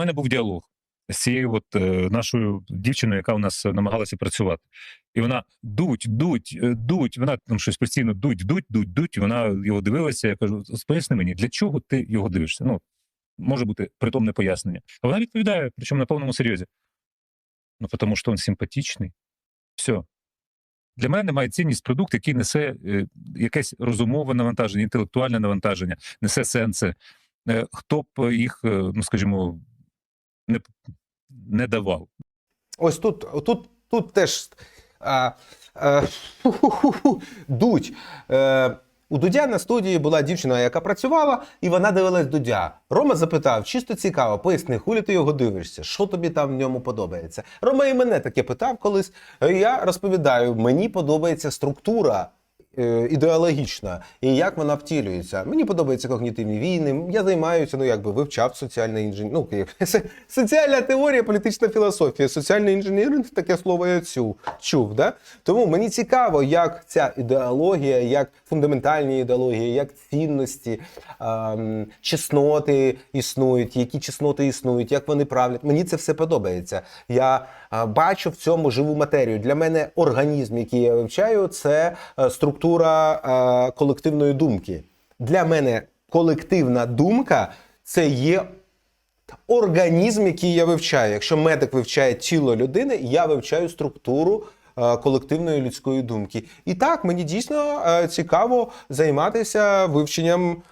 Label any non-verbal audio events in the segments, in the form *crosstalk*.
мене був діалог з цією от, е, нашою дівчиною, яка у нас е, намагалася працювати. І вона дуть, дуть, е, дуть. Вона там щось постійно дуть, дуть, дуть, дуть. І вона його дивилася. Я кажу: поясни мені, для чого ти його дивишся? Ну, може бути притомне пояснення. А вона відповідає, причому на повному серйозі. Ну, тому що він симпатичний. Все. Для мене має цінність продукт, який несе якесь розумове навантаження, інтелектуальне навантаження, несе сенси. Хто б їх, ну скажімо, не, не давав. Ось тут, тут, тут теж а, а, *laughs* дуть. Е, у Дудя на студії була дівчина, яка працювала, і вона дивилась Дудя. Рома запитав, чисто цікаво, поясни, хулі ти його дивишся, що тобі там в ньому подобається. Рома і мене таке питав колись. Е, Я розповідаю, мені подобається структура. Е, Ідеологічна і як вона втілюється. Мені подобаються когнітивні війни. Я займаюся, ну якби вивчав соціальний інженер. Ну *laughs* соціальна теорія, політична філософія, соціальний інженеринг, таке слово я чув. чув да? Тому мені цікаво, як ця ідеологія, як фундаментальні ідеології, як цінності, ем, чесноти існують, які чесноти існують, як вони правлять. Мені це все подобається. Я е, бачу в цьому живу матерію. Для мене організм, який я вивчаю, це е, структура е, колективної думки. Для мене колективна думка це є організм, який я вивчаю. Якщо медик вивчає тіло людини, я вивчаю структуру. е, Колективної людської думки, і так мені дійсно е, цікаво займатися вивченням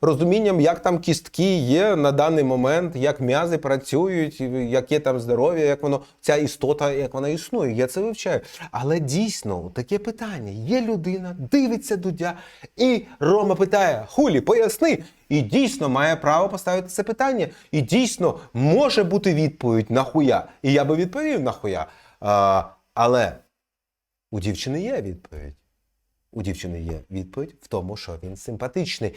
розумінням, як там кістки є на даний момент, як м'язи працюють, яке там здоров'я, як воно ця істота, як вона існує. Я це вивчаю. Але дійсно таке питання: є людина, дивиться дудя, і Рома питає: Хулі, поясни. І дійсно має право поставити це питання. І дійсно може бути відповідь нахуя. І я би відповів нахуя. А, але у дівчини є відповідь. У дівчини є відповідь в тому, що він симпатичний.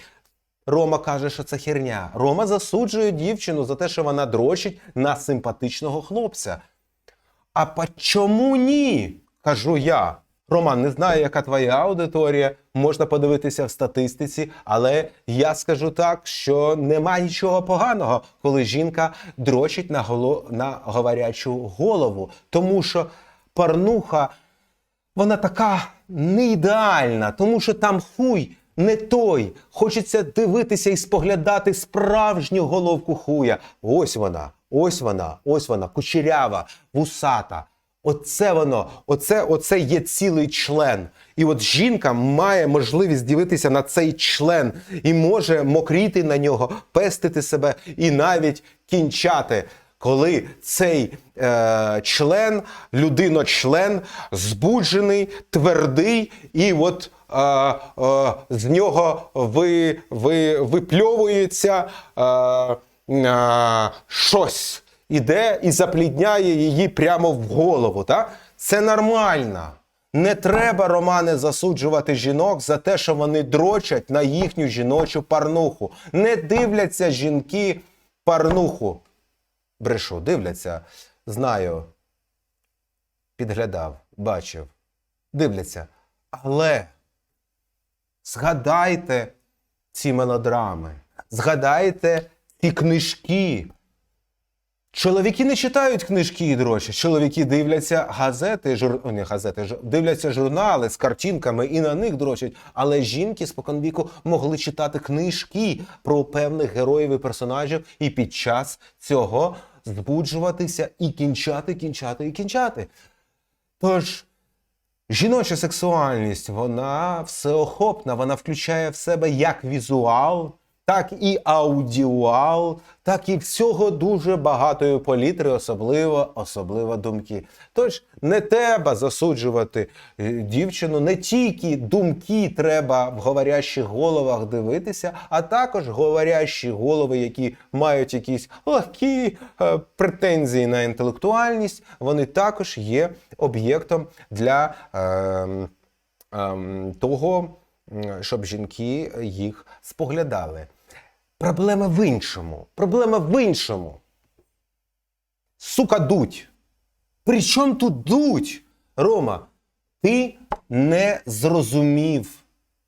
Рома каже, що це херня. Рома засуджує дівчину за те, що вона дрочить на симпатичного хлопця. А чому ні? кажу я. Роман, не знаю, яка твоя аудиторія, можна подивитися в статистиці, але я скажу так, що нема нічого поганого, коли жінка дрочить на, голо... на говорячу голову. Тому що порнуха вона така не ідеальна, тому що там хуй не той. Хочеться дивитися і споглядати справжню головку хуя. Ось вона, ось вона, ось вона, кучерява, вусата. Оце воно, оце, оце є цілий член. І от жінка має можливість дивитися на цей член і може мокріти на нього, пестити себе і навіть кінчати коли цей е, член, людиночлен, збуджений, твердий, і от е, е, з нього ви, ви, випльовується е, е, щось, іде і заплідняє її прямо в голову. Так? Це нормально. Не треба, Романе, засуджувати жінок за те, що вони дрочать на їхню жіночу парнуху. Не дивляться жінки парнуху брешу, дивляться, знаю, підглядав, бачив, дивляться. Але згадайте ці мелодрами, згадайте ті книжки. Чоловіки не читають книжки і дрочать. Чоловіки дивляться газети, жур... о, не газети, жур- дивляться журнали з картинками і на них дрочать. Але жінки споконвіку могли читати книжки про певних героїв і персонажів, і під час цього збуджуватися і кінчати, кінчати і кінчати. Тож жіноча сексуальність, вона всеохопна, вона включає в себе як візуал, так і аудіуал, так і всього дуже багатої палітри, особливо, особливо думки. Тож не треба засуджувати е, дівчину, не тільки думки треба в говорящих головах дивитися, а також говорящі голови, які мають якісь легкі е, претензії на інтелектуальність, вони також є об'єктом для. Е, ем, того, щоб жінки їх споглядали. Проблема в іншому. Проблема в іншому. Сука, дуть. При чому тут дуть? Рома, ти не зрозумів.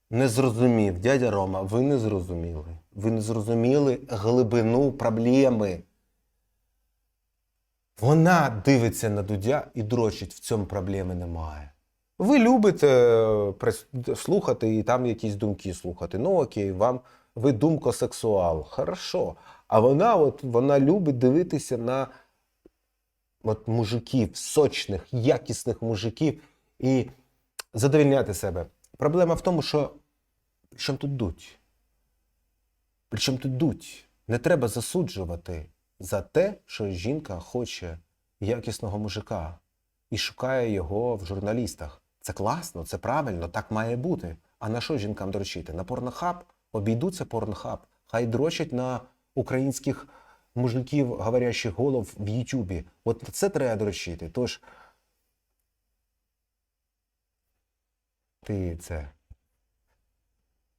Не зрозумів, дядя Рома, ви не зрозуміли. Ви не зрозуміли глибину проблеми. Вона дивиться на Дудя і дрочить, в цьому проблеми немає. Ви любите е, слухати і там якісь думки слухати. Ну окей, вам ви думкосексуал. Хорошо. А вона, от, вона любить дивитися на от, мужиків, сочних, якісних мужиків і задовільняти себе. Проблема в тому, що при чому тут дуть? При чому тут дуть? Не треба засуджувати за те, що жінка хоче якісного мужика і шукає його в журналістах. Це класно, це правильно, так має бути. А на що жінкам дрочити? На порнохаб? Обійдуться порнохаб. Хай дрочать на українських мужиків, говорящих голов в Ютубі. От це треба дрочити. Тож ти це.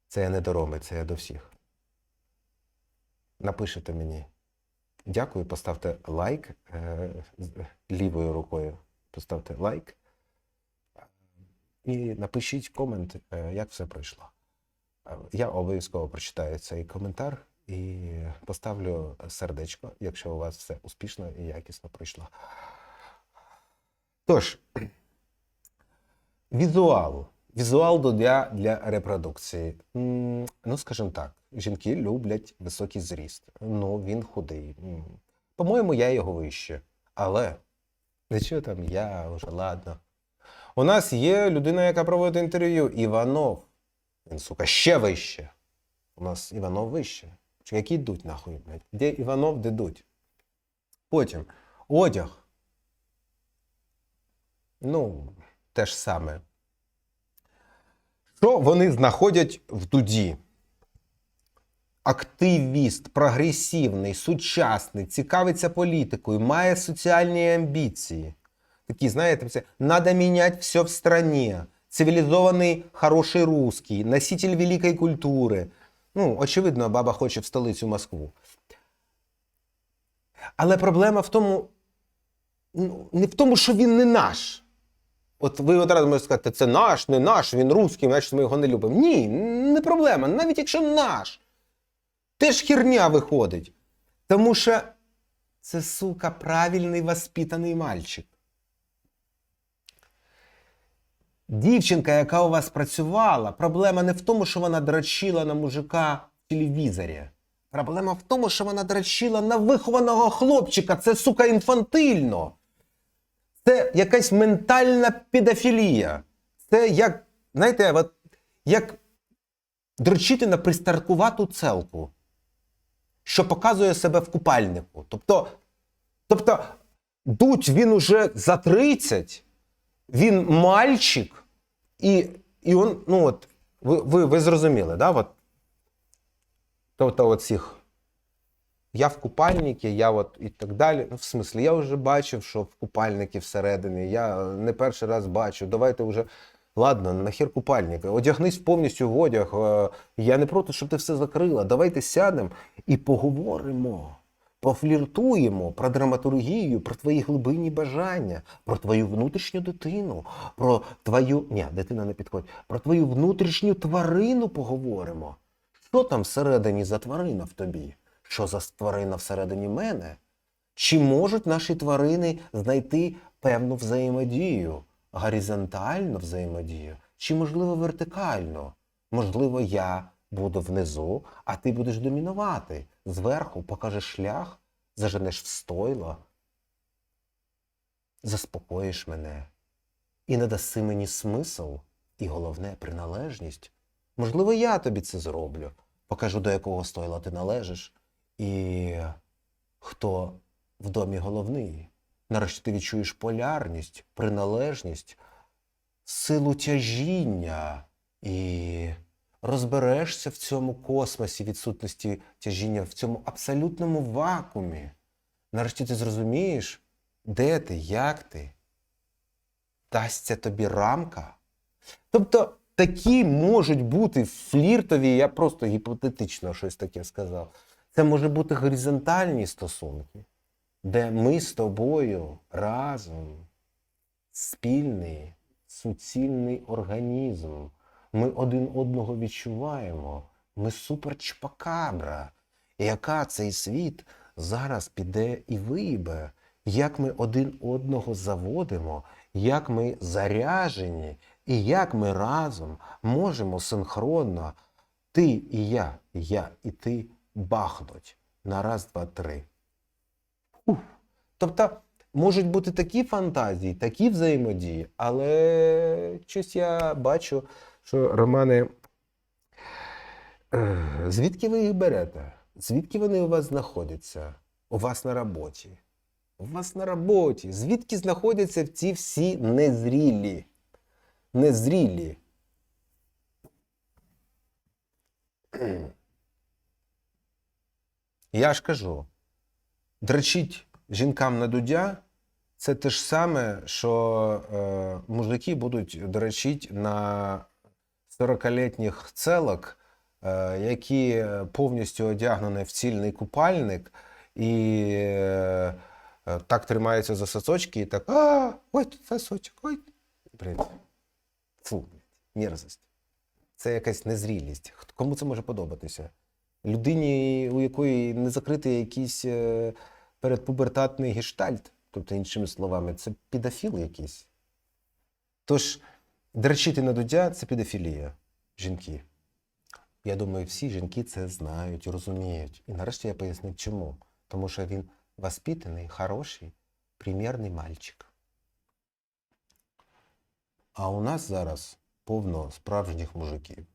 Це я не до Роми, це я до всіх. Напишете мені. Дякую, поставте лайк е, лівою рукою. Поставте лайк. І напишіть комент, е, як все пройшло. Я обов'язково прочитаю цей коментар і поставлю сердечко, якщо у вас все успішно і якісно пройшло. Тож, *clears throat* візуал. Візуал для, для репродукції. Ну, скажімо так, жінки люблять високий зріст. Ну, він худий. По-моєму, я його вище. Але нічого там, я вже ладно. У нас є людина, яка проводить інтерв'ю. Іванов. Він, сука, ще вище. У нас Іванов вище. Чи які йдуть нахуй, блядь? Де Іванов, де дуть? Потім одяг. Ну, те ж саме. Що вони знаходять в дуді? Активіст, прогресивний, сучасний, цікавиться політикою, має соціальні амбіції. Такі, знаєте, це «надо менять все в стране», цивілізований, хороший русский, носитель великої культури. Ну, очевидно, баба хоче в столицю Москву. Але проблема в тому, ну, не в тому, що він не наш. От ви одразу можете сказати, це наш, не наш, він русський, значить ми його не любимо. Ні, не проблема. Навіть якщо наш. Теж херня виходить. Тому що це, сука, правильний воспитаний мальчик. Дівчинка, яка у вас працювала, проблема не в тому, що вона дрочила на мужика в телевізорі. Проблема в тому, що вона дрочила на вихованого хлопчика. Це, сука, інфантильно. Це якась ментальна педофілія. Це як, знаєте, от, як дрочити на пристаркувату целку, що показує себе в купальнику. Тобто, тобто дуть він уже за 30, він мальчик, і, і он, ну от, ви, ви, ви зрозуміли, да? От, тобто оцих я в купальнику, я от і так далі. Ну, в смислі, я вже бачив, що в купальники всередині. Я не перший раз бачу. Давайте вже. Ладно, нахер купальник. Одягнись повністю в одяг. Е, Я не проти, щоб ти все закрила. Давайте сядемо і поговоримо. Пофліртуємо про драматургію, про твої глибинні бажання, про твою внутрішню дитину, про твою. Ні, дитина не підходить, про твою внутрішню тварину поговоримо. Що там всередині за тварина в тобі? Що за тварина всередині мене? Чи можуть наші тварини знайти певну взаємодію, горизонтальну взаємодію, чи, можливо, вертикально? Можливо, я буду внизу, а ти будеш домінувати. Зверху покажеш шлях, заженеш в стойло, заспокоїш мене і надаси мені смисл, і головне приналежність. Можливо, я тобі це зроблю, покажу, до якого стойла ти належиш, і хто в домі головний. Нарешті ти відчуєш полярність, приналежність, силу тяжіння і розберешся в цьому космосі відсутності тяжіння, в цьому абсолютному вакуумі. Нарешті ти зрозумієш, де ти, як ти. Дасться тобі рамка. Тобто такі можуть бути фліртові, я просто гіпотетично щось таке сказав. Це може бути горизонтальні стосунки, де ми з тобою разом спільний, суцільний організм. Ми один одного відчуваємо. Ми супер чпакабра. Яка цей світ зараз піде і виїбе, як ми один одного заводимо, як ми заряжені, і як ми разом можемо синхронно ти і я, я і ти бахнуть на раз, два, три. Ух. Тобто можуть бути такі фантазії, такі взаємодії, але щось я бачу, що романи. Е, Звідки ви їх берете? Звідки вони у вас знаходяться? У вас на роботі. У вас на роботі. Звідки знаходяться ці всі незрілі? Незрілі. *clears throat* Я ж кажу, дрочить жінкам на дудя це те ж саме, що е, мужики будуть дрочить на 40-літніх целок, е, які повністю одягнені в цільний купальник і е, так тримаються за сосочки і так. А, ой, тут сосочок, ой. Фу, мерзость. Це якась незрілість. Кому це може подобатися? Людині, у якої не закритий якийсь е, передпубертатний гештальт, тобто, іншими словами, це підофіл якийсь. Тож, дрочити на дудя це підофілія. Жінки. Я думаю, всі жінки це знають, розуміють. І нарешті я пояснив, чому. Тому що він воспитаний, хороший, примірний мальчик. А у нас зараз повно справжніх мужиків.